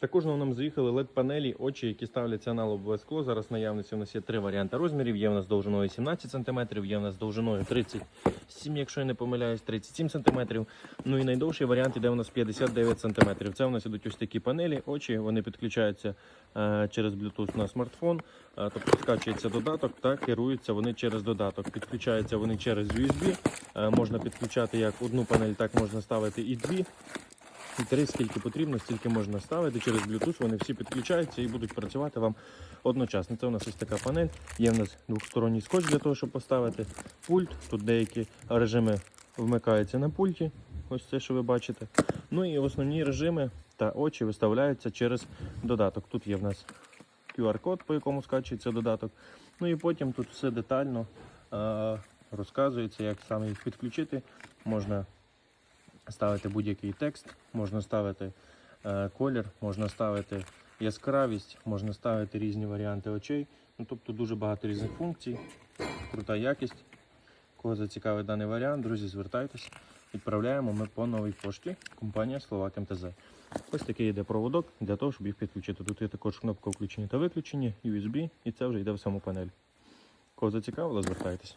Також нам заїхали LED-панелі, очі, які ставляться на лобове скло. Зараз в наявності у нас є три варіанти розмірів. Є у нас довжиною 17 см, є у нас довжиною 37, якщо я не помиляюсь, 37 см. Ну і найдовший варіант іде у нас 59 см. Це у нас ідуть ось такі панелі, очі, вони підключаються е, через Bluetooth на смартфон. Е, тобто скачується додаток та керуються вони через додаток. Підключаються вони через USB. Е, можна підключати як одну панель, так можна ставити і дві. Три, скільки потрібно, стільки можна ставити. Через Bluetooth вони всі підключаються і будуть працювати вам одночасно. Це у нас ось така панель. Є в нас двосторонній скотч для того, щоб поставити пульт. Тут деякі режими вмикаються на пульті. Ось це, що ви бачите. Ну і основні режими та очі виставляються через додаток. Тут є в нас QR-код, по якому скачується додаток. Ну і потім тут все детально е, розказується, як саме їх підключити. Можна ставити будь-який текст, можна ставити е, колір, можна ставити яскравість, можна ставити різні варіанти очей. Ну, тобто дуже багато різних функцій, крута якість. Кого зацікавить даний варіант, друзі, звертайтесь. Відправляємо ми по новій пошті. Компанія Словак МТЗ. Ось такий йде проводок для того, щоб їх підключити. Тут є також кнопка включення та виключення, USB, і це вже йде в саму панель. Кого зацікавило, звертайтесь.